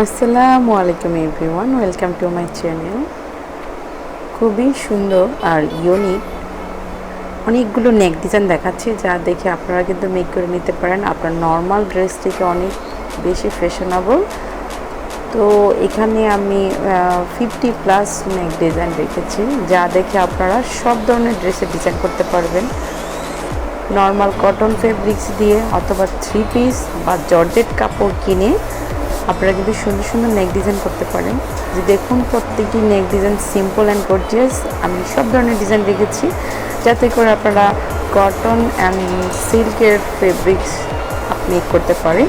আসসালামু আলাইকুম everyone, welcome to my channel. খুবই সুন্দর আর ইউনিক অনেকগুলো নেক ডিজাইন দেখাচ্ছে, যা দেখে আপনারা কিন্তু মেক করে নিতে পারেন। আপনার নর্মাল ড্রেস থেকে অনেক বেশি ফ্যাশনেবল তো এখানে আমি ফিফটি প্লাস নেক ডিজাইন রেখেছি, যা দেখে আপনারা সব ধরনের ড্রেসের ডিজাইন করতে পারবেন। নর্মাল কটন ফেব্রিক্স দিয়ে অথবা থ্রি পিস বা জর্জেট কাপড় কিনে আপনারা কিন্তু সুন্দর সুন্দর নেক ডিজাইন করতে পারেন। যে দেখুন প্রত্যেকটি neck design simple and gorgeous আমি সব ধরনের ডিজাইন রেখেছি যাতে করে আপনারা কটন অ্যান্ড সিল্কের ফেব্রিক্স আপনি করতে পারেন।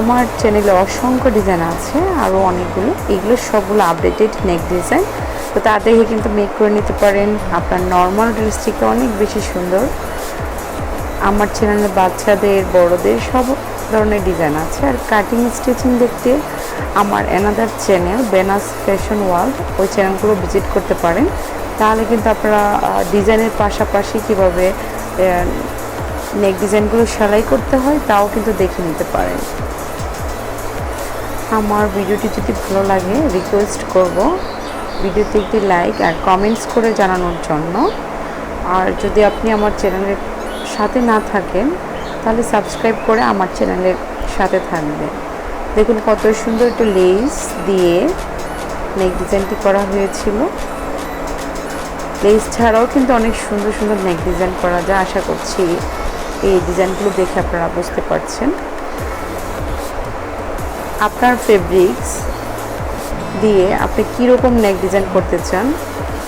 আমার চ্যানেলে অসংখ্য ডিজাইন আছে আরও অনেকগুলো। এগুলো সবগুলো আপডেটেড নেক ডিজাইন তো তা দেখে কিন্তু মেক করে নিতে পারেন। আপনার নর্মাল ড্রেস থেকে অনেক বেশি সুন্দর। আমার চ্যানেলে বাচ্চাদের, বড়দের সব ধরনের ডিজাইন আছে। আর কাটিং স্টিচিং দেখতে আমার অ্যানাদার চ্যানেল বেনাস ফ্যাশন ওয়ার্ল্ড ওই চ্যানেলগুলো ভিজিট করতে পারেন। তাহলে কিন্তু আপনারা ডিজাইনের পাশাপাশি কীভাবে নেক ডিজাইনগুলো সেলাই করতে হয়, তাও কিন্তু দেখে নিতে পারেন। আমার ভিডিওটি যদি ভালো লাগে রিকোয়েস্ট করব। ভিডিওতে একটি লাইক আর কমেন্টস করে জানানোর জন্য। আর যদি আপনি আমার চ্যানেলের সাথে না থাকেন তাহলে সাবস্ক্রাইব করে আমার চ্যানেলের সাথে থাকবে। দেখুন কত সুন্দর একটু লেস দিয়ে নেক ডিজাইনটি করা হয়েছিল। লেস ছাড়াও কিন্তু অনেক সুন্দর সুন্দর নেক ডিজাইন করা যায়, আশা করছি এই ডিজাইনগুলো দেখে আপনারা বুঝতে পারছেন। আপনার ফেব্রিক্স দিয়ে আপনি কীরকম নেক ডিজাইন করতে চান,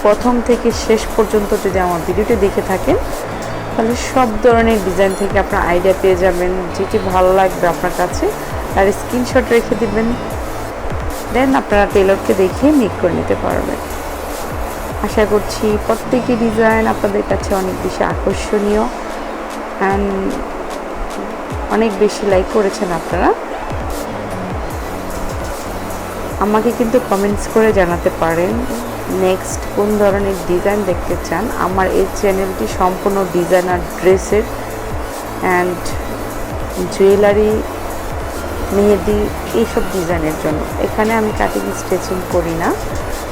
প্রথম থেকে শেষ পর্যন্ত যদি আমার ভিডিওটি দেখে থাকেন তাহলে সব ধরনের ডিজাইন থেকে আপনার আইডিয়া পেয়ে যাবেন। যেটি ভালো লাগবে আপনার কাছে, তার স্ক্রিনশট রেখে দিবেন। দেন আপনারা টেলরকে দেখিয়ে মেক করে নিতে পারবেন। আশা করছি প্রত্যেকটি ডিজাইন আপনাদের কাছে অনেক বেশি আকর্ষণীয় অ্যান্ড অনেক বেশি লাইক করেছেন আপনারা। আমাকে কিন্তু কমেন্টস করে জানাতে পারেন। নেক্সট কোন ধরনের ডিজাইন দেখতে চান? আমার এই চ্যানেলটি সম্পূর্ণ ডিজাইনার ড্রেসের অ্যান্ড জুয়েলারি মেহেদি, এইসব ডিজাইনের জন্য। এখানে আমি কাটিং স্টিচিং করি না।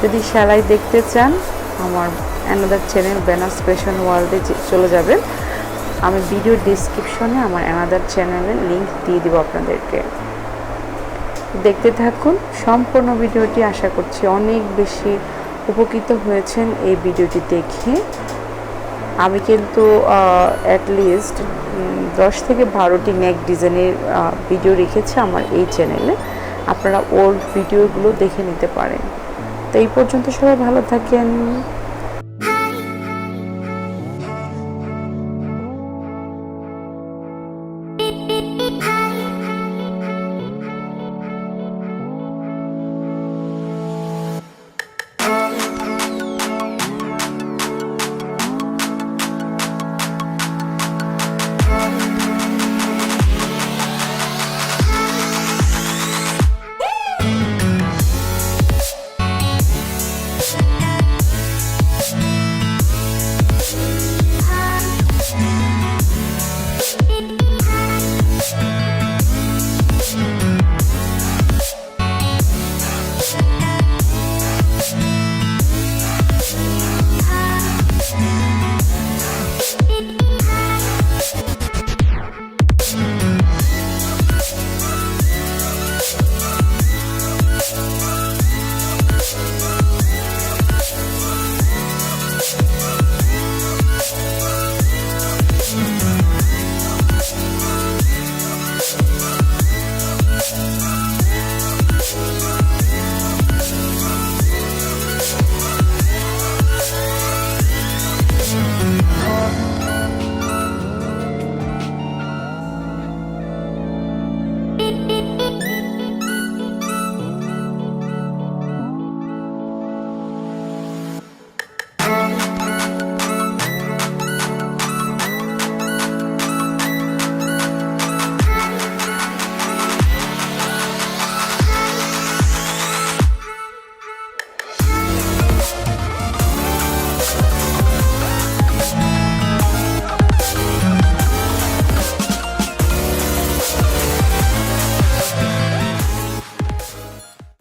যদি সেলাই দেখতে চান, আমার অ্যানাদার চ্যানেল ব্যানার্স ফ্যাশন ওয়ার্ল্ডে চলে যাবেন। আমি ভিডিও ডিসক্রিপশনে আমার অ্যানাদার চ্যানেলের লিঙ্ক দিয়ে দেবো আপনাদেরকে। দেখতে থাকুন, সম্পূর্ণ ভিডিওটি আশা করছি অনেক বেশি উপকৃত হয়েছেন এই ভিডিওটি দেখে। আমি কিন্তু অ্যাটলিস্ট দশ থেকে বারোটি নেক ডিজাইনের ভিডিও রেখেছি আমার এই চ্যানেলে আপনারা ওর ভিডিওগুলো দেখে নিতে পারেন। তো এই পর্যন্ত সবাই ভালো থাকেন।